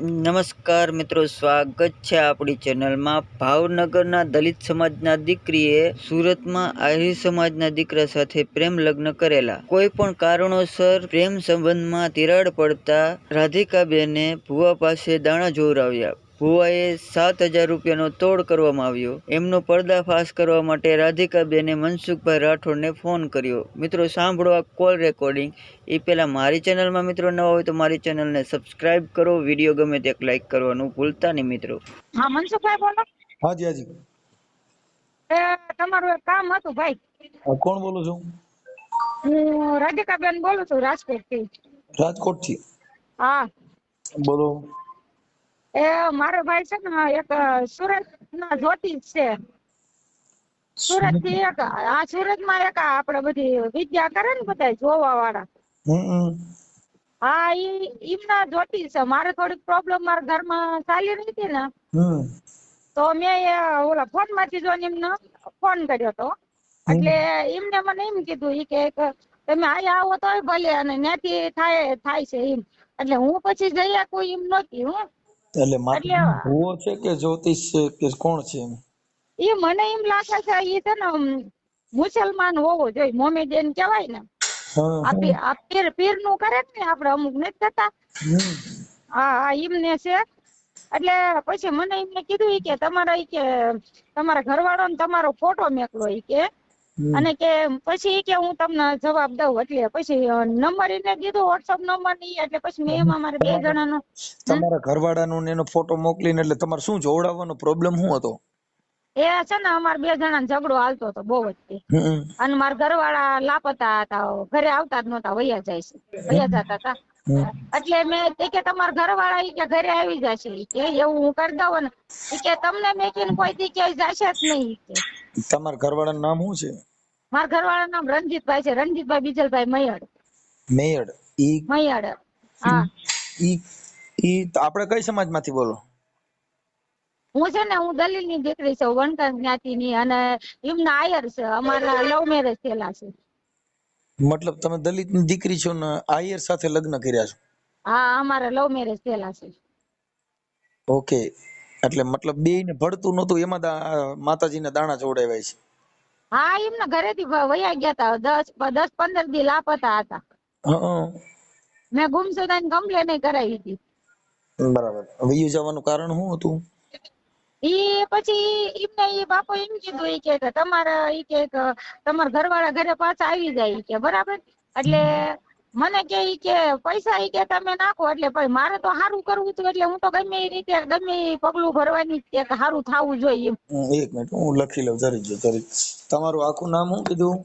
નમસ્કાર મિત્રો, સ્વાગત છે આપણી ચેનલમાં. ભાવનગરના દલિત સમાજના દીકરીએ સુરતમાં આહિર સમાજના દીકરા સાથે પ્રેમ લગ્ન કરેલા. કોઈ પણ કારણોસર પ્રેમ સંબંધમાં તિરાડ પડતા રાધિકાબેને ભુવા પાસે દાણા જોવરાવ્યા ભુવાએ સાત હજાર રૂપિયાનો તોડ કરવામાં આવ્યો. એમનો પર્દાફાશ કરવા માટે રાધિકાબેને મનસુખભાઈ રાઠોડને ફોન કર્યો. મિત્રો સાંભળો આ કોલ રેકોર્ડિંગ. એ પહેલાં મારી ચેનલમાં મિત્રો નવા હોય તો મારી ચેનલને સબસ્ક્રાઇબ કરો. વીડિયો ગમે તે લાઈક કરવાનું ભૂલતા નહીં મિત્રો. હા મનસુખભાઈ બોલો. હાજી હાજી. તમારું એક કામ હતું ભાઈ. કોણ બોલો છો? હું રાધિકાબેન બોલું છું રાજકોટ રાજકોટથી? હા. બોલો. એ મારો ભાઈ છે ને એક સુરત ના જ્યોતિષ છે. સુરતથી એક આ સુરતમાં એક આપડે બધી વિદ્યા કરે ને બધા જોવા વાળા. હા ઈ એમના જ્યોતિષ છે. મારે થોડીક પ્રોબ્લેમ મારા ઘરમાં ચાલી રહી હતી ને તો મેં એ ઓલા ફોનમાંથી જોઈને એમને ફોન કર્યો તો એટલે એમને મને એમ કીધું ઈ કે તમે અહીંયા આવો તોય ભલે અને ત્યાંથી થાય થાય છે એમ. એટલે હું પછી જઈ કોઈ એમ નહોતી હું. એટલે માટે એટલે- છે કે જ્યોતિષ છે કે કોણ છે એ મને એમ લાગે છે એ છે ને મુસલમાન હોવો જોઈએ મોમેડિયન કહેવાય ને. આ પીર પીરનું કરે ને આપણે અમુક નથી થતા. હા હા એમને છે. એટલે પછી મને એમને કીધું કે તમારા ઈ કે તમારા ઘરવાળો ને તમારો ફોટો મેકલો એ કે. અને કે પછી કે હું તમને જવાબ દઉં એટલે પછી નંબર એને દીધો whatsapp નંબરની એટલે પછી મેં એમાં મારે બે જણાનો તમારા ઘરવાળાનો ને એનો ફોટો મોકલીને એટલે તમારે શું જોવડાવવાનો પ્રોબ્લેમ શું હતો? એ છે ને અમારે બે જણા ઝઘડો હાલતો હતો બહુ જ અને મારા ઘરવાળા લાપતા હતા ઘરે આવતા જ નહોતા વયા જાય છે વયા જતા હતા. એટલે મેં કે તમારા ઘરવાળા ઈ કે ઘરે આવી જશે કે એવું હું કરી દઉં ને કે તમને મેં કીધું કોઈ દી ક્યાંય જશે જ નહીં તમારા ઘરવાળાનું નામ શું છે? મારા ઘરવાળાનું નામ રણજીતભાઈ છે. રણજીતભાઈ બીજલભાઈ મૈયડ. મેયડ. ઈ મૈયડ. હા. ઈ ઈ આપણે કઈ સમાજમાંથી બોલો? હું છે ને હું દલીલની દીકરી છું વણકર જ્ઞાતિ ની અને એમના આયર છે. અમારા લવ મેરેજ થયેલા છે. મતલબ તમે દલિતની દીકરી છો ને આયર સાથે લગ્ન કર્યા છો? હા અમારા લવ મેરેજ થયેલા છે. ઓકે. એટલે મતલબ બે ને ભળતું નતું એમાં માતાજીને દાણા જોડાવ્યા છે. હા એમના ઘરેથી વયા ગયા હતા દસ દસ પંદર દી લાપતા હતા. મેં ગુમસુદાની કમ્પ્લેન કરાવી હતી. બરાબર. વયું જવાનું કારણ શું હતું? એ પછી એમને એ બાપો એમ કીધું એ કે તમારા એ કે તમારા ઘરવાળા ઘરે પાછા આવી જાય કે બરાબર? એટલે મને કે ઈ કે પૈસા ઈ કે તમે નાખો એટલે ભાઈ મારે તો સારું કરવું હતું એટલે હું તો ગમે એ રીતે ગમે એ પગલું ભરવાની જ કે સારું થવું જોઈએ એક મિનિટ હું લખી લઉં જરી જો જરી. તમારું આખું નામ શું કીધું?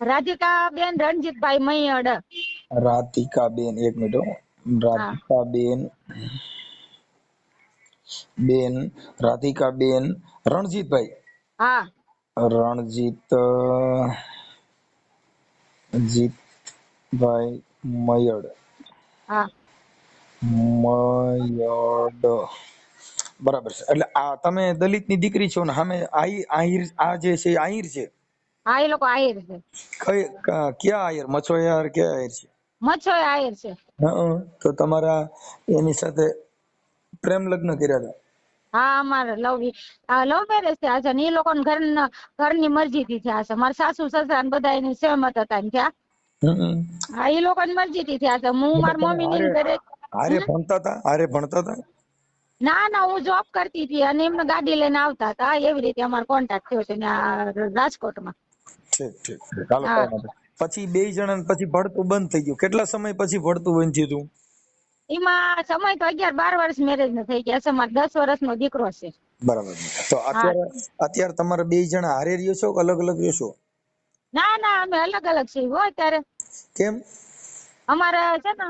રાધિકા બેન રણજીતભાઈ મૈયડ. રાધિકા બેન એક મિનિટ રાધિકા બેન બેન રાધિકા બેન રણજીતભાઈ. હા. રણજીત અ, જીતભાઈ મયડ. હા. મયડ. બરાબર છે. એટલે આ તમે દલિતની દીકરી છો ને સામે આહિર આહિર આ જે છે આહિર છે? હા એ લોકો આહિર છે. કઈ ક- ક્યાં આહિર? મછોયાર ક્યાં આહિર છે? મચ્છો આહિર છે. હા તો તમારા એની સાથે પ્રેમ લગ્ન કર્યા હતા? હા અમારે લવ લવ મેરેજ થયા છે ને એ લોકો ઘર ઘરની મરજી થી થયા છે. મારા સાસુ સસરા ને બધા એની સહેમત હતા ને થયા. હા એ લોકો ની મરજી થી થયા છે હું મારા મમ્મી ની ઘરે આરે ભણતા હતા? આરે ભણતા હતા? ના ના હું જોબ કરતી હતી અને એમને ગાડી લઈને આવતા હતા. એવી રીતે અમારો કોન્ટેક્ટ થયો છે રાજકોટમાં. ઠીક. પછી બે જણા પછી ભણતું બંધ થઈ ગયું. કેટલા સમય પછી ભણતું બંધ થયું હતું એમાં સમય તો અગિયાર બાર વર્ષ મેરેજ નો થઈ ગયા છે. મારે દસ વર્ષ નો દીકરો છે. બરાબર. તો અત્યારે અત્યારે તમારે બે જણા હારે રહ્યો છો કે અલગ અલગ રહ્યો છો? ના અમે અલગ અલગ છીએ હો કેમ? અમારે છે ને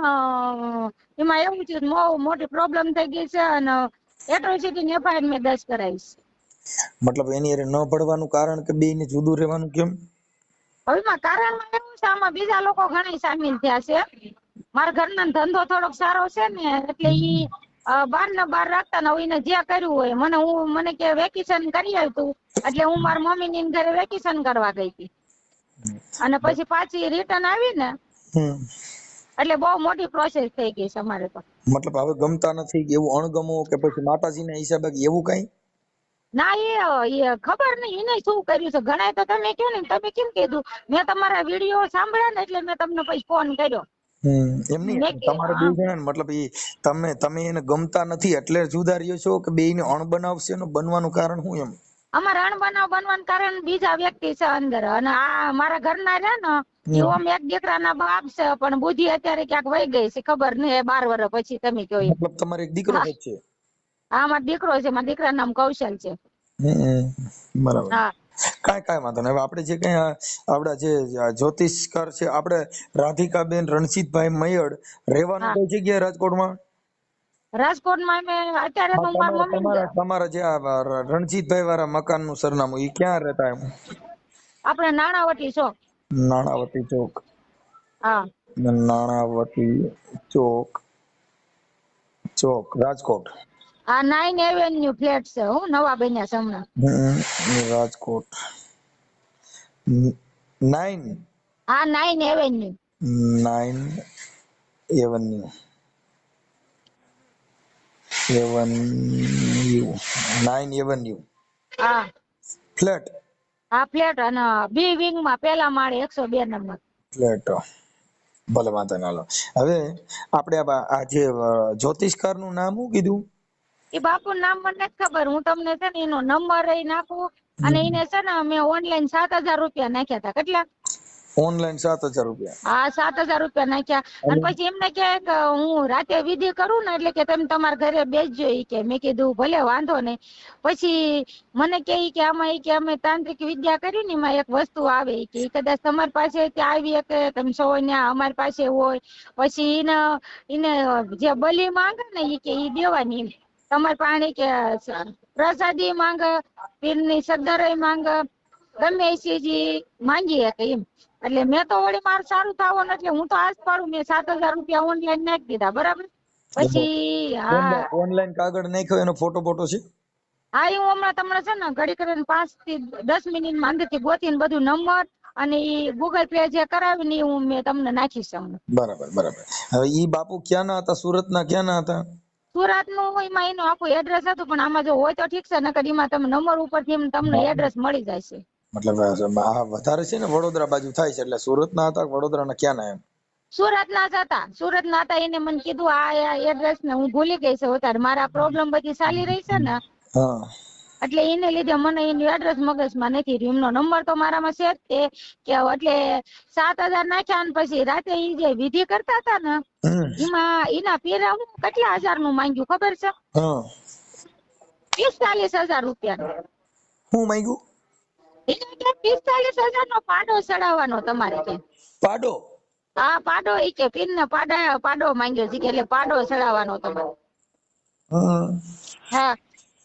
એમાં એવું છે મોટી પ્રોબ્લેમ થઈ ગઈ છે અને એટ્રોસિટી ની એફઆઈઆર મેં દસ કરાવી છે. મતલબ એની અરે ન ભરવાનું કારણ કે બે ને જુદું રહેવાનું કેમ? હવે એમાં કારણમાં એવું છે આમાં બીજા લોકો ઘણા સામેલ થયા છે. મારા ઘરનો ધંધો થોડોક સારો છે ને એટલે ઈ બાર ને બાર રાખતા ને એને જે કર્યું હોય મને હું મને કે વેકેશન કરી આવ્યું એટલે હું મારા મમ્મી ની ઘરે વેકેશન કરવા ગઈ હતી. અને પછી પાછી રિટર્ન આવી ને એટલે બહુ મોટી પ્રોસેસ થઈ ગઈ છે અમારે તો. મતલબ હવે ગમતા નથી એવું અણગમો કે પછી માતાજીના હિસાબે એવું કઈ? ના એ ખબર નહીં. એને શું કર્યું છે? ઘણા તો તમે કહો ને તમે કેમ કીધું? મેં તમારા વીડિયો સાંભળ્યા ને એટલે મેં તમને પછી ફોન કર્યો. એમ નહીં. તમારે બે જણા મતલબ એ તમે તમે એને ગમતા નથી એટલે જુદા રહ્યો છો કે બેયને અણબનાવ છે બનવાનું કારણ શું એમ? અમારે અણબનાવ બનવાનું કારણ બીજા વ્યક્તિ છે અંદર. અને આ મારા ઘરના રહ્યા ને એવો એક દીકરાના બાપ છે પણ બુદ્ધિ અત્યારે ક્યાંક વહી ગઈ છે. ખબર નહીં બાર વર્ષ પછી તમે કહો મતલબ તમારે એક દીકરો છે હા મારો દીકરો છે મારા દીકરાનું નામ કૌશલ છે. બરાબર. હા. કાંઈ કાંઈ વાંધો નહીં. હવે આપણે જે કઈ આપણા જે જ્યોતિષકાર છે આપણે રાધિકાબેન રણજીતભાઈ મયડ રહેવાનું. કઈ જગ્યાએ રાજકોટમાં? રાજકોટમાં અમે અત્યારે તો હું મારા મમ્મી તમારા તમારા જે રણજીતભાઈ વાળા મકાનનું સરનામું ઈ ક્યાં રહેતા એમ? આપણે નાણાવટી છો નાણાવટી ચોક. હા. નાણાવટી ચોક. ચોક રાજકોટ. આ નાઇન એવેન્યુ ફ્લેટ છે હું નવા બન્યા છે હમણાં રાજકોટ નાઇન હા nine avenue. Nine avenue. Avenue nine avenue હા. ફ્લેટ આ ફ્લેટ અને બી વિંગમાં પેલા માળે એકસો બે નંબર. ફ્લેટ ભલે વાંધો ના લો. હવે આપણે આ આ જે જ્યોતિષકારનું નામ શું કીધું? એ બાપુ નામ મને નથી ખબર. હું તમને છે ને એનો નંબર નાખું. અને એને છે ને મેં ઓનલાઈન સાત હજાર રૂપિયા નાખ્યા હતા. કેટલા? ઓનલાઈન સાત હજાર રૂપિયા. હા સાત હજાર રૂપિયા નાખ્યા. અને પછી એમને કે હું રાતે વિધિ કરું ને એટલે કે તમે તમારા ઘરે બેસજો ઈ કે. મેં કીધું ભલે વાંધો નહીં. પછી મને કે ઈ કે આમાં ઈ કે અમે તાંત્રિક વિદ્યા કરી ને એમાં એક વસ્તુ આવે ઈ કે કદાચ તમારી પાસે ત્યાં આવી કે તમે સૌ ને અમારી પાસે હોય. પછી એને એને જે બલી માંગે ને ઈ કે ઈ દેવાની. તમારે પાણી કે પ્રસાદી માંગે પીરની સદ્દરય માંગે. ગમે ચીજ માંગી શકે એમ. એટલે મેં તો વળી મારું સારું થવાનું એટલે હું તો આજ પાડું. મેં સાત હજાર રૂપિયા ઓનલાઈન નાખી દીધા બરાબર? પછી હા. ઓનલાઈન કાગળ નાખ્યો એનો ફોટો ફોટો છે? હા એ હું હમણાં તમને છે ને ઘડી કરીને પાંચથી દસ મિનિટમાં અંદરથી ગોતીને બધું નંબર અને એ ગૂગલ પે જે કરાવી ને હું મેં તમને નાખીશ હમણાં. બરાબર બરાબર. હવે ઈ બાપુ ક્યાંના હતા? સુરતના ક્યાંના હતા? સુરતનું એમાં એનું આખું એડ્રેસ હતું પણ આમાં જો હોય તો ઠીક છે નકર એમાં તમે નંબર ઉપરથી થી તમને એડ્રેસ મળી જાય છે. મતલબ આ વધારે છે ને વડોદરા બાજુ થાય છે એટલે સુરતના હતા કે વડોદરાના ક્યાંના એમ? સુરત ના જ હતા. સુરત ના હતા એને મને કીધું આ એડ્રેસ ને હું ભૂલી ગઈ છું અત્યારે. મારા પ્રોબ્લેમ બધી ચાલી રહી છે ને. એટલે એને લીધે મને એનું એડ્રેસ મગજમાં નથી રહ્યું. એમનો નંબર તો મારામાં છે તે કે એટલે સાત હજાર નાખ્યા ને પછી રાતે એ જે વિધિ કરતા હતા ને એમાં એના પેરા હું કેટલા હજારનું માંગ્યું ખબર છે? હા. પિસ્તાલીસ હજાર રૂપિયા હું માંગ્યું? પિસ્તાલીસ હજાર નો પાડો. ચડાવવાનો તમારે કે પાડો હા પાડો ઈ કે પીર ને પાડા પાડો માંગ્યો છે એટલે પાડો ચડાવવાનો તમારે. હા.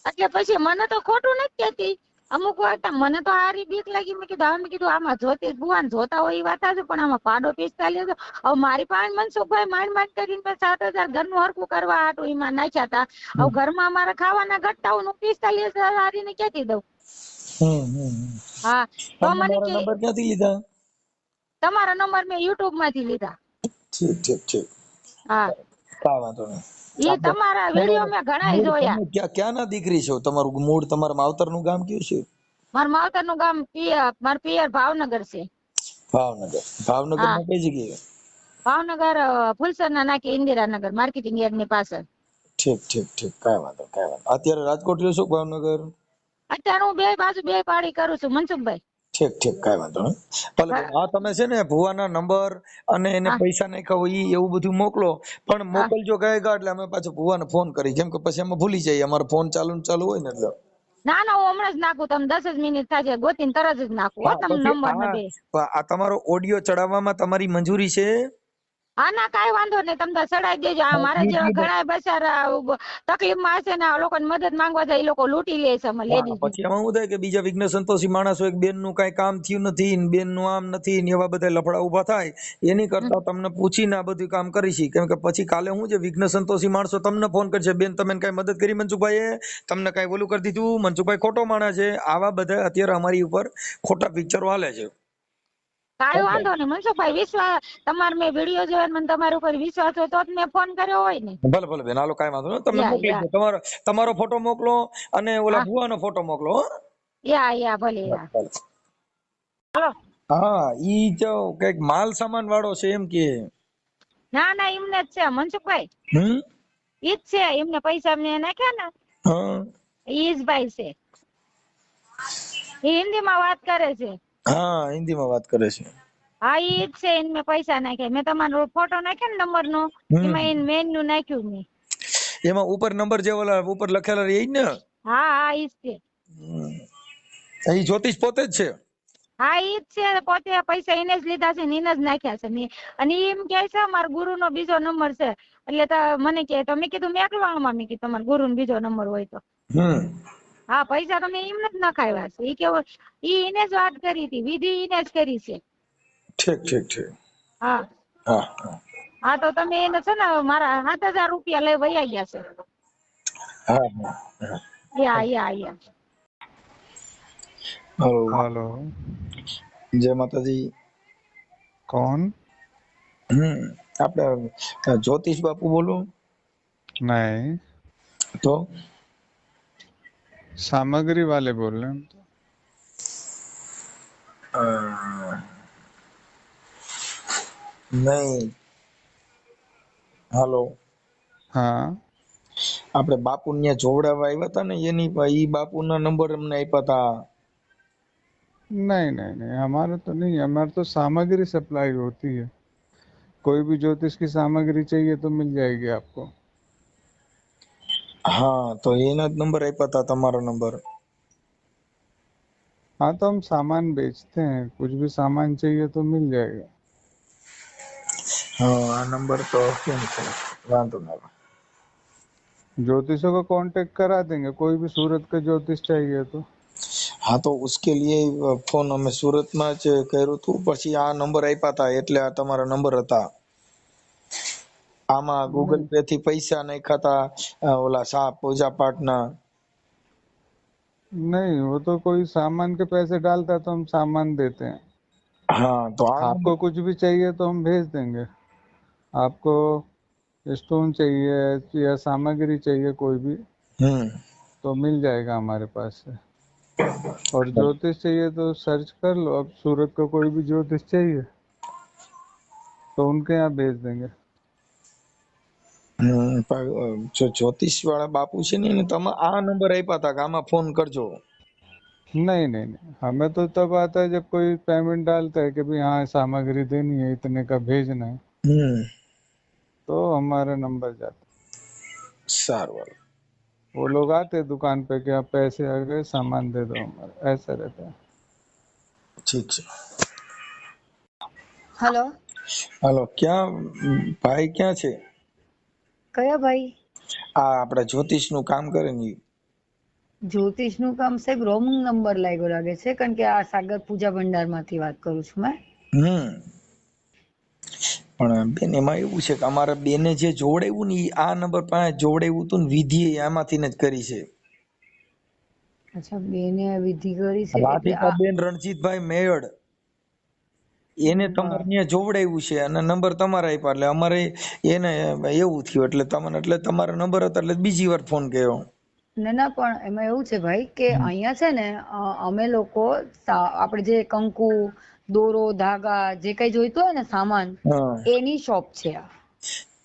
એટલે પછી મને તો ખોટું નથી કેતી અમુક વાર મને તો હારી બીક લાગી. મેં કીધું આમ કીધું આમાં જોતી ભુવાન જોતા હોય એ વાત આજે પણ આમાં પાડો પિસ્તાલીસ હવે મારી પાસે મનસુખભાઈ માંડ માંડ કરીને સાત હજાર ઘરનું હરકું કરવા હાટું એમાં નાખ્યા હતા. હવે ઘરમાં અમારે ખાવાના ઘટતા હું પિસ્તાલીસ હજાર હારીને કેતી દઉં. હા તો મને કે નંબર ક્યાંથી લીધા? તમારા નંબર મેં યુટ્યુબમાંથી લીધા. ઠીક ઠીક ઠીક. હા. કાંઈ વાંધો નહીં. એ તમારા વીડિયો મેં ઘણા જોયા. તમે ક્યાં દીકરી છો? તમારું મૂળ તમારા માવતરનું ગામ કયું છે? મારા માવતરનું ગામ પિયર મારા પિયર ભાવનગર છે. ભાવનગર. ભાવનગર કઈ જગ્યાએ? ભાવનગર ફુલસર ફુલસરના નાકે ઇન્દિરાનગર માર્કેટિંગ યાર્ડની પાછળ. ઠીક ઠીક ઠીક. કાંઈ વાંધો કાંઈ વાંધો અત્યારે રાજકોટ રહ્યો છો ભાવનગર? અત્યારે હું બે બાજુ બે પાડી કરું છું મનસુખભાઈ. ઠીક ઠીક કઈ વાંધો નહીં. ભલે આ તમે છે ને ભુવાના નંબર અને એને પૈસા નાખ્યા હોય ઈ એવું બધું મોકલો. પણ મોકલજો ગયેગા એટલે અમે પાછો ભુવાને ફોન કરી. કેમ કે પછી અમે ભૂલી જઈએ અમારો ફોન ચાલુ ચાલુ હોય ને એટલે. ના ના હું હમણાં જ નાખું તમે દસ જ મિનિટ થશે ગોતીને તરત જ નાખું હો હા, તમે નંબર આ તમારો ઓડિયો ચડાવવામાં તમારી મંજૂરી છે? હા ના કાંઈ વાંધો નહીં તમે ચડાઈ દેજો. આ મારા જેવા ઘણા બચારા તકલીફમાં હશે ને આ લોકોને મદદ માંગવા જાય એ લોકો લૂંટી લે છે લેડીઝ પછી એમાં શું થાય કે બીજા વિઘ્ન સંતોષી માણસો એક બેનનું કઈ કામ થયું નથી ને બેનનું આમ નથી ને એવા બધા લફડા ઊભા થાય એની કરતા તમને પૂછીને આ બધું કામ કરીશી. કેમ કે પછી કાલે હું જે વિઘ્ન સંતોષી માણસો તમને ફોન કરશે બેન તમે કઈ મદદ કરી મનસુખભાઈએ? તમને કઈ ઓલું કરી દીધું? મનસુખભાઈ ખોટો માણસ છે. આવા બધા અત્યારે અમારી ઉપર ખોટા પિક્ચરો હાલે છે. કાંઈ વાંધો નહીં. મનસુખભાઈ વિશ્વાસ તમારે મેં વીડિયો જોયો મને તમારા ઉપર વિશ્વાસ હોય તો જ મેં ફોન કર્યો હોય ને. ભલે ભલે બેન હાલો કાંઈ વાંધો નહીં. તમે મોકલી દો તમારો તમારો ફોટો મોકલો અને ઓલા. ભુવાનો ફોટો મોકલો યા યા ભલે યા. હાલો. હા ઈ જો કંઈક માલ સામાન વાળો છે એમ કે. ના ના એમને જ છે મનસુખભાઈ. હમ? ઈ જ છે એમને પૈસા મેં નાખ્યા ને. હા. ઈ જ ભાઈ છે. એ હિન્દીમાં વાત કરે છે. હા હિન્દીમાં વાત કરે છે. હા ઈ જ છે એને મેં પૈસા નાખ્યા. મેં તમારો ફોટો નાખ્યો ને નંબર નો એમાં એને મેનનું નાખ્યું મેં. એમાં ઉપર નંબર જે ઓલા ઉપર લખેલા એ જ ને? હા હા ઈ જ છે. ઈ જ્યોતિષ પોતે જ છે? હા ઈ જ છે પોતે પૈસા એને જ લીધા છે ને એને જ નાખ્યા છે મેં. અને એમ કહે છે મારા ગુરુ નો બીજો નંબર છે. એટલે મને મને તમે કીધું મેં મેકલવામાં મેં કીધું તમારા ગુરુ બીજો નંબર હોય તો. હમ. હા પૈસા તમે મેં એમને જ નખાવ્યા છે. એ કેવો એ એને જ વાત કરી હતી. વિધિ એને જ કરી છે. ઠીક ઠીક ઠીક. હા. હા હા. તો તમે એને છે ને મારા સાત હજાર રૂપિયા લઈ વયા ગયા છે. યા યા યા. હલો. હલો. જય માતાજી. કોણ? હમ આપણે જ્યોતિષ બાપુ બોલો. નહીં. તો? सामग्री वाले बोल रहे हैं हम तो અ, નહીં હાલો हाँ આપણે બાપુ ત્યાં જોવડાવવા આવ્યા હતા ને એની પા- ઈ બાપુના નંબર અમને આપ્યા હતા नहीं नहीं नहीं हमारा तो नहीं है हमारा तो सामग्री सप्लाई होती है कोई भी ज्योतिष की सामग्री चाहिए तो मिल जाएगी आपको હા તો એના જ નંબર આપ્યા હતા તમારો નંબર हाँ तो हम सामान बेचते हैं कुछ भी सामान चाहिए तो मिल जाएगा હા આ નંબર તો કેમ છે વાંધો ના આવે. ज्योतिषों को कांटेक्ट करा देंगे कोई भी सूरत का ज्योतिष चाहिए तो હા તો ઉસકે લીએ ફોન અમે સુરતમાં જ કર્યું હતું પછી આ નંબર આપ્યા હતા એટલે આ તમારા નંબર હતા આમાં ગૂગલ પે થી પૈસા નાખ્યા હતા અ, ઓલા સા પૂજા પાઠના नहीं वो तो कोई सामान के पैसे डालता है तो हम सामान देते हैं હા તો આ आपको कुछ भी चाहिए तो हम भेज देंगे आपको स्टोन चाहिए या सामग्री चाहिए कोई भी હમ तो मिल जाएगा हमारे पास से और ज्योतिष चाहिए तो सर्च कर लो अब सूरत का कोई भी ज्योतिष चाहिए तो उनके यहाँ भेज देंगे હમ પણ, અ, જો જ્યોતિષ વાળા બાપુ છે ને એને તમે આ નંબર આપ્યા હતા કે આમાં ફોન કરજો नहीं नहीं नहीं हमें तो तब आता है जब कोई पेमेंट डालता है कि भाई हाँ सामग्री देनी है इतने का भेजना है હમ तो हमारा नंबर जाता સારું હાલો. है वो लोग आते हैं दुकान पे कि आप पैसे आ गए सामान दे दो हमारा ऐसा रहता है ઠીક છે હલો હાલો ક્યાં ભાઈ ક્યાં છે કયા ભાઈ? આ આપણા જ્યોતિષનું કામ કરે ને જ્યોતિષનું કામ સાહેબ રોંગ નંબર લાગ્યો લાગે છે કારણ કે આ સાગર પૂજા ભંડારમાંથી વાત કરું છું મેં. હમ. પણ બેન એમાં એવું છે કે અમારે બેને જે જોડેવું ને આ નંબર પાસે જોડેવું હતું ને વિધિ આમાંથી જ કરી છે. અચ્છા બેને વિધિ કરી છે રાધિકા બેન રણજીતભાઈ મેયડ. એને તમારે જોવડાવ્યું છે અને નંબર તમારા આપ્યા. એટલે અમારે એને એવું થયું. એટલે તમને એટલે તમારો નંબર હતો એટલે બીજી વાર ફોન કર્યો. ના ના પણ એમાં એવું છે ભાઈ કે અહીંયા છે ને અમે લોકો આપણે જે કંકુ દોરો ધાગા જે કઈ જોઈતું હોય ને સામાન એની શોપ છે આ.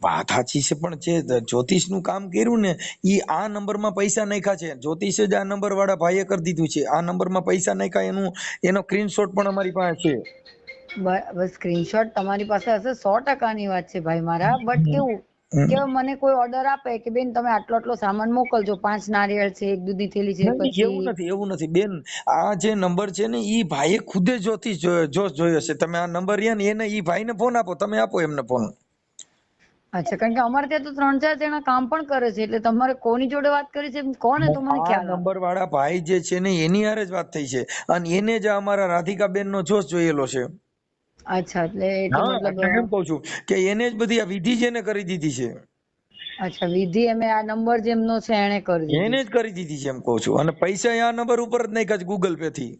વાત સાચી છે પણ જે જ્યોતિષનું કામ કર્યું ને ઈ આ નંબરમાં પૈસા નાખ્યા છે. જ્યોતિષ જ આ નંબર વાળા ભાઈએ કરી દીધું છે. આ નંબરમાં પૈસા નાખ્યા એનું એનો સ્ક્રીનશોટ પણ અમારી પાસે છે. સ્ક્રીનશોટ તમારી પાસે હશે સો ટકાની વાત છે ભાઈ મારા. બટ કેવું. કે મને કોઈ ઓર્ડર આપે કે બેન તમે આટલો આટલો સામાન મોકલજો પાંચ નારિયેળ છે એક દૂધની થેલી છે નહીં, એવું નથી એવું નથી. બેન આ જે નંબર છે ને ઈ ભાઈએ ખુદે જોતી જોશ જોયો છે તમે આ નંબર રહ્યા ને એને ઈ ભાઈને ફોન આપો તમે આપો એમને ફોન અચ્છા કારણ કે અમારે ત્યાં તો ત્રણ ચાર જણા કામ પણ કરે છે એટલે તમારે કોની જોડે વાત કરી છે કોને તો મને ખ્યાલ નંબર વાળા ભાઈ જે છે ને એની હારે જ વાત થઈ છે. અને એને જ અમારા રાધિકાબેન નો જોશ જોયેલો છે. અચ્છા એટલે મતલબ એમ કહું છું કે એને જ બધી આ વિધિ જેને કરી દીધી છે. અચ્છા વિધિ અમે આ નંબર જેમનો છે એને કરી દીધી એને જ કરી દીધી છે એમ કહું છું. અને પૈસા આ નંબર ઉપર જ નાખ્યા છે ગૂગલ પે થી.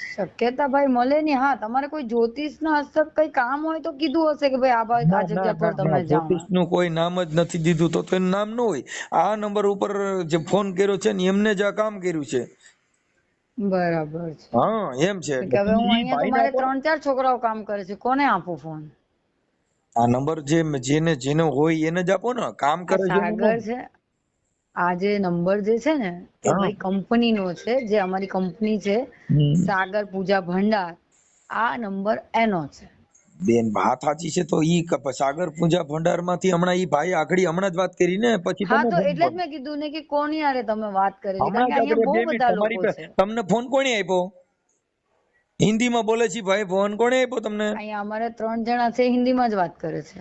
શક્યતા ભાઈ મળે નહીં. હા તમારે કોઈ જ્યોતિષ ના હસ્તક કઈ કામ હોય તો કીધું હશે કે ભાઈ આ ભાઈ આ જગ્યા પર તમે જાઓ જ્યોતિષનું કોઈ નામ જ નથી દીધું તો તો એનું નામ ન હોય. આ નંબર ઉપર જે ફોન કર્યો છે ને એમને જ આ કામ કર્યું છે. બરાબર છે. હા એમ છે. હવે હું અહીંયા મારે ત્રણ ચાર છોકરાઓ કામ કરે છે. કોને આપું ફોન આ નંબર જે જેને જેનો હોય એને જ આપો ને. કામ કરે છે સાગર છે. આ જે નંબર જે છે ને એ હા. કંપની નો છે જે અમારી કંપની છે સાગર પૂજા ભંડાર. આ નંબર એનો છે. બેન વાત સાચી છે તો ઈ સાગર પૂજા ભંડારમાંથી હમણાં ઈ ભાઈ આખડી હમણાં જ વાત કરી ને પછી હા તો એટલે જ મેં કીધું ને કે કોની હારે તમે વાત કરી કારણ કે અહીંયા બહુ બધા લોકો છે. તમને ફોન કોણે આપ્યો? હિન્દીમાં બોલે છે ભાઈ ફોન કોણે આપ્યો તમને? અહીંયા અમારે ત્રણ જણા છે હિન્દીમાં જ વાત કરે છે.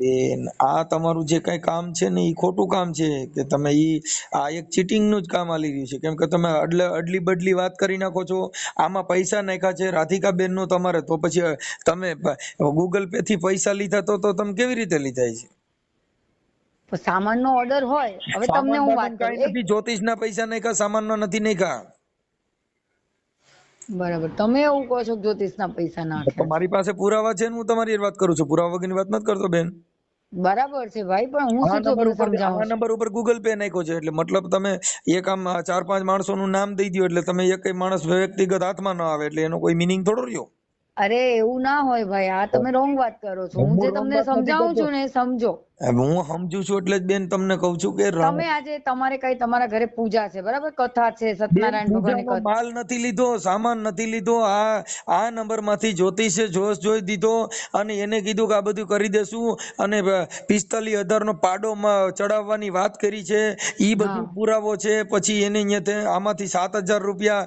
બેન આ તમારું જે કઈ કામ છે ને એ ખોટું કામ છે કે તમે ઈ આ એક ચીટિંગનું જ કામ આલી રહ્યું છે. કેમ કે તમે અડલે અડલી બદલી વાત કરી નાખો છો આમાં પૈસા નાખ્યા છે રાધિકા બેનનું તમારે તો પછી તમે ગૂગલ પે થી પૈસા લીધા તો તો તમે કેવી રીતે લીધા છે? સામાનનો ઓર્ડર હોય હવે તમને હું વાત કરું. નથી જ્યોતિષ ના પૈસા નાખ્યા સામાન ના નથી નાખ્યા. બરાબર તમે એવું કહો છો જ્યોતિષના પૈસા નાખ્યા. મારી પાસે પુરાવા છે ને હું તમારી વાત કરું છું. પુરાવા વગરની વાત નથી કરતો બેન. બરાબર છે ભાઈ પણ હું શું નંબર ઉપર આ નંબર ઉપર ગૂગલ પે નાખ્યો છે એટલે મતલબ તમે એક આમ ચાર પાંચ માણસોનું નામ દઈ દો એટલે તમે એક માણસ વ્યક્તિગત હાથમાં ન આવે એટલે એનો કોઈ મિનિંગ થોડો રહ્યો? અરે એવું ના હોય ભાઈ આ તમે રોંગ વાત કરો છો. હું જે તમને સમજાવું છું ને સમજો. હું સમજુ છું એટલે જ બેન તમને કહું છું કે તમે આજે તમારે કઈ તમારા ઘરે પૂજા છે બરાબર? કથા છે સત્યનારાયણ ભગવાનની માલ નથી લીધો સામાન નથી લીધો આ આ નંબરમાંથી જ્યોતિષે જોશ જોઈ દીધો અને એને કીધું કે આ બધું કરી દેશું અને પિસ્તાલી હજાર નો પાડો ચડાવવાની વાત કરી છે ઈ બધું પુરાવો છે પછી એને અહીંયા આમાંથી સાત હજાર રૂપિયા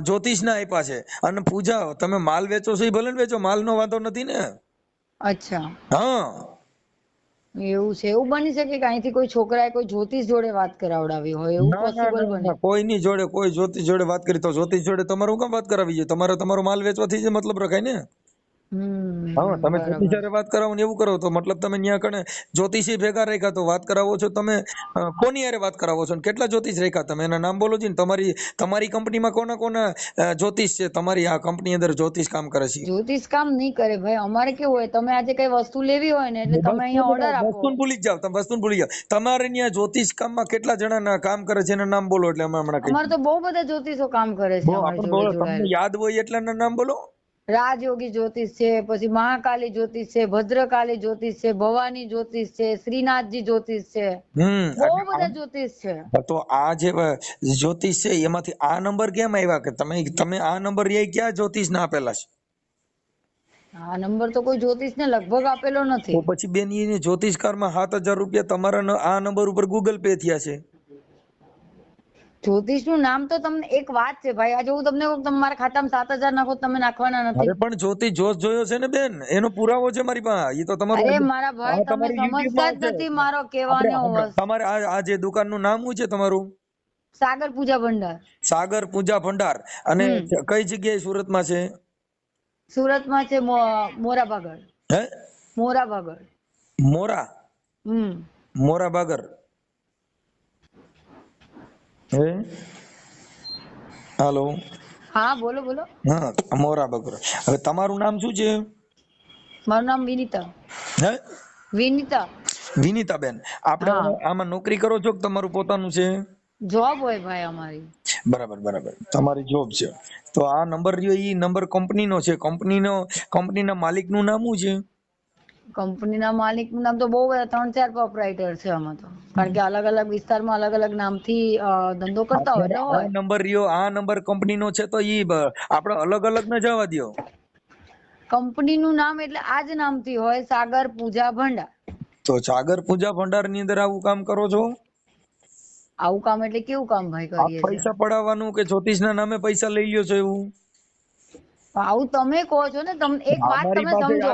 જ્યોતિષ જ્યોતિષના આપ્યા છે. અને પૂજા તમે માલ વેચો છો ઈ ભલે ને વેચો માલનો વાંધો નથી ને? અચ્છા. હા. એવું છે. એવું બની શકે કે અહીંથી કોઈ છોકરાએ કોઈ જ્યોતિષ જોડે વાત કરાવડાવી હોય? એવું પોસિબલ બને? કોઈની જોડે કોઈ જ્યોતિષ જોડે વાત કરી તો જ્યોતિષ જોડે તમારું કામ વાત કરાવી? જોઈએ તમારે તમારો માલ વેચવાથી જ મતલબ રખાય ને? હા તમે જ્યોતિષ વાત કરાવો ને એવું કરો તો મતલબ તમે ન્યા કણે જ્યોતિષી ભેગા રાખ્યા તો વાત કરાવો છો તમે કોની યારે વાત કરાવો છો ને કેટલા જ્યોતિષ રાખ્યા તમે? એના નામ બોલો છો ને તમારી તમારી કંપનીમાં કોના કોના જ્યોતિષ છે? તમારી આ કંપની અંદર જ્યોતિષ કામ કરે છે. જ્યોતિષ કામ નહીં કરે ભાઈ અમારે કેવું હોય તમે આજે કઈ વસ્તુ લેવી હોય ને એટલે તમે અહીંયા ઓર્ડર આપો. વસ્તુ ભૂલી જાવ તમે વસ્તુ ભૂલી જાવ તમારે ત્યાં જ્યોતિષ કામમાં કેટલા જણા કામ કરે છે? એના નામ બોલો એટલે અમે હમણાં અમારે તો બહુ બધા જ્યોતિષો કામ કરે છે યાદ હોય એટલે નામ બોલો. રાજયોગી જ્યોતિષ છે પછી મહાકાલી જ્યોતિષ છે ભદ્રકાલી જ્યોતિષ છે ભવાની જ્યોતિષ છે શ્રીનાથજી જ્યોતિષ છે. બહુ બધા જ્યોતિષ છે. તો આ જે જ્યોતિષ છે એમાંથી આ નંબર કેમ આવ્યા કે તમે તમે આ નંબર એ ક્યાં જ્યોતિષ ના આપેલા છે? આ નંબર તો કોઈ જ્યોતિષ ને લગભગ આપેલો તો નથી પછી બેન જ્યોતિષકાર જ્યોતિષકારમાં સાત હજાર રૂપિયા તમારા આ નંબર ઉપર ગૂગલ પે થયા છે. જ્યોતિષનું નામ તો તમને એક વાત છે ભાઈ. આજે હું તમને કહું તમારા ખાતામાં સાત હજાર નાખો તમે નાખવાના અરે પણ જ્યોતિષ જોશ જોયો છે ને બેન? એનો પુરાવો છે મારી પાસે. એ તો તમારું અરે મારા ભાઈ તમે સમજતા જ નથી મારો કહેવાનો તમારે આ જે દુકાનનું નામ શું છે તમારું? સાગર પૂજા ભંડાર. સાગર પૂજા ભંડાર. અને કઈ જગ્યાએ સુરતમાં છે? સુરતમાં છે મોરા બાગર હે? મોરાભાગળ મોરા? હમ. મોરા બાગર હે? હાલો. હા બોલો બોલો. હા મોરા બાગર. હવે તમારું નામ શું છે? મારું નામ વિનીતા. હે? વિનીતા. બેન આપણે આમાં નોકરી કરો છો કે તમારું પોતાનું છે? જોબ હોય ભાઈ અમારી. બરાબર બરાબર. તમારી જોબ છે. તો આ નંબર રહ્યો એ નંબર કંપનીનો છે. કંપનીનો કંપનીના માલિકનું નામ શું છે? કંપનીના માલિકનું નામ તો બહુ બધા ત્રણ ચાર પ્રોપરાઇટર છે આમાં તો. કારણ કે અલગ અલગ વિસ્તારમાં અલગ અલગ નામથી ધંધો કરતા હોય આ નંબર રહ્યો આ નંબર કંપનીનો છે તો ઈ આપણે અલગ અલગ ન જવા દ્યો. કંપનીનું નામ એટલે આ જ નામથી હોય સાગર પૂજા ભંડાર. તો સાગર પૂજા ભંડારની અંદર આવું કામ કરો છો? આવું કામ એટલે કેવું કામ ભાઈ કરીએ પૈસા પડાવવાનું કે જ્યોતિષના નામે પૈસા લઈ લ્યો છો એવું? આવું તમે કહો છો ને તમને એક વાત તમે સમજો.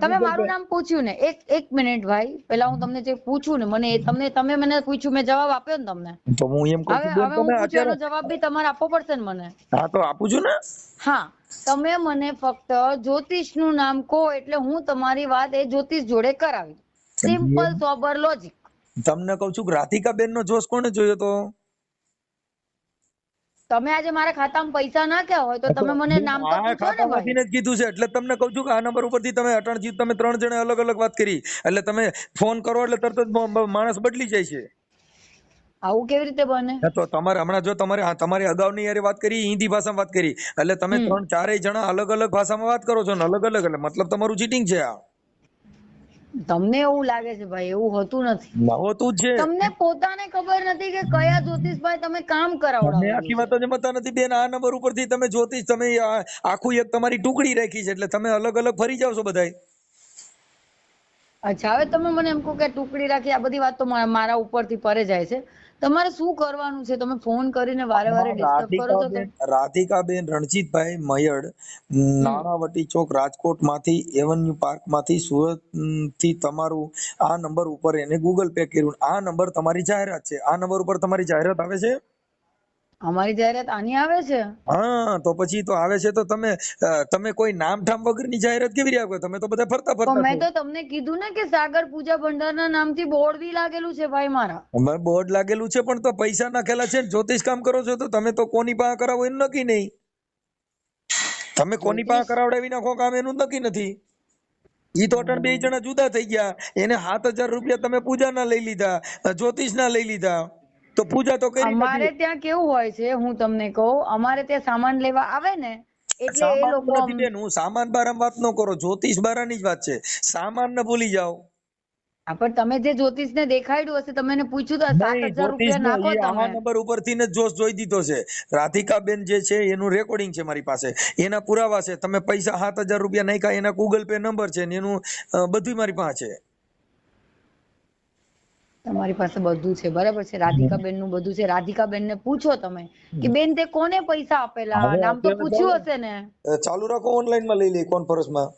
તમે મારું નામ પૂછ્યું ને એક એક મિનિટ ભાઈ પેલા હું તમને જે પૂછું ને મને તમને તમે મને પૂછ્યું મેં જવાબ આપ્યો ને તમને. તો હું એમ કહું હવે હું તમે પૂછ્યો જવાબ બી તમારે આપવો પડશે ને મને. હા તો આપું છું ને? હા તમે મને ફક્ત જ્યોતિષનું નામ કહો એટલે હું તમારી વાત એ જ્યોતિષ જોડે કરાવી સિમ્પલ સોબર લોજિક તમને કહું છું કે રાધિકા બેન નો જોશ કોને જોયો તો? તમે આજે મારા ખાતામાં પૈસા નાખ્યા હોય તો તમે મને નામ તો પૂછો ને ભાઈ. જ કીધું છે. એટલે તમને કહું છું કે આ નંબર ઉપરથી તમે અટણજી તમે ત્રણ જણે અલગ અલગ વાત કરી. એટલે તમે ફોન કરો એટલે તરત જ માણસ બદલી જાય છે. આવું કેવી રીતે બને? તો તમારે હમણાં જો તમારે તમારે તમારી અગાઉની યારે વાત કરી હિન્દી ભાષામાં વાત કરી. એટલે તમે ત્રણ ચારેય જણા અલગ અલગ ભાષામાં વાત કરો છો ને અલગ અલગ એટલે મતલબ તમારું ચીટિંગ છે આ. તમને એવું લાગે છે ભાઈ એવું હોતું નથી. હોતું જ છે. તમને પોતાને ખબર નથી કે કયા જ્યોતિષભાઈ તમે કામ કરાવડાવો મેં આખી વાત જ સમજતા નથી બેન આ નંબર ઉપરથી તમે જ્યોતિષ તમે આખું એક તમારી ટુકડી રાખી છે એટલે તમે અલગ અલગ ફરી જાવ છો બધાય. અચ્છા હવે તમે મને એમ કહો કે ટુકડી રાખી આ બધી વાત તો મારા ઉપરથી પરે જાય છે. તમારે શું કરવાનું છે? તમે ફોન કરીને વારે વારે ડિસ્ટર્બ કરો છો રાધિકાબેન રણજીતભાઈ મયડ નાણાવટી ચોક રાજકોટમાંથી એવન્યુ પાર્કમાંથી સુરતથી તમારું આ નંબર ઉપર એને ગૂગલ પે કર્યું. આ નંબર તમારી જાહેરાત છે. આ નંબર ઉપર તમારી જાહેરાત આવે છે? અમારી જાહેરાત આની આવે છે? હા તો પછી તો આવે છે તો તમે તમે કોઈ નામ ઠામ વગરની જાહેરાત કેવી રીતે આપો? તમે તો બધા ફરતા ફરતા મેં તો તમને કીધું ને કે સાગર પૂજા ભંડારના નામથી બોર્ડ બી લાગેલું છે ભાઈ મારા. અમે બોર્ડ લાગેલું છે પણ તો પૈસા નાખેલા છે જ્યોતિષ કામ કરો છો તો તમે તો કોની પાસે કરાવો એનું નક્કી નહીં. તમે કોની પાસે કરાવડાવી નાખો કામ એનું નક્કી નથી. ઈ તો અટણ બે જણા જુદા થઈ ગયા. એને સાત હજાર રૂપિયા તમે પૂજાના લઈ લીધા જ્યોતિષના લઈ લીધા. તો પૂજા તો કરી અમારે ત્યાં કેવું હોય છે હું તમને કહું અમારે ત્યાં સામાન લેવા આવે ને એટલે એ લોકો બેન હું સામાન બારામાં વાત ન કરો જ્યોતિષ બારાની જ વાત છે. સામાન ને ભૂલી જાઓ. પણ તમે જે જ્યોતિષને દેખાડ્યું હશે તમે પૂછ્યું તો સાત હજાર રૂપિયા નાખો તમે. નંબર ઉપરથી ને જોશ જોઈ દીધો છે. રાધિકાબેન જે છે એનું રેકોર્ડિંગ છે મારી પાસે. એના પુરાવા છે. તમે પૈસા સાત હજાર રૂપિયા નાખ્યા એના ગૂગલ પે નંબર છે ને એનું બધું મારી પાસે છે. તમારી પાસે બધું છે બરાબર છે? રાધિકાબેનનું બધું છે. રાધિકાબેન ને પૂછો તમે કે બેન તે કોને પૈસા આપેલા? નામ તો પૂછ્યું હશે ને. ચાલુ રાખો ઓનલાઈનમાં લઈ લે કોન્ફરન્સમાં.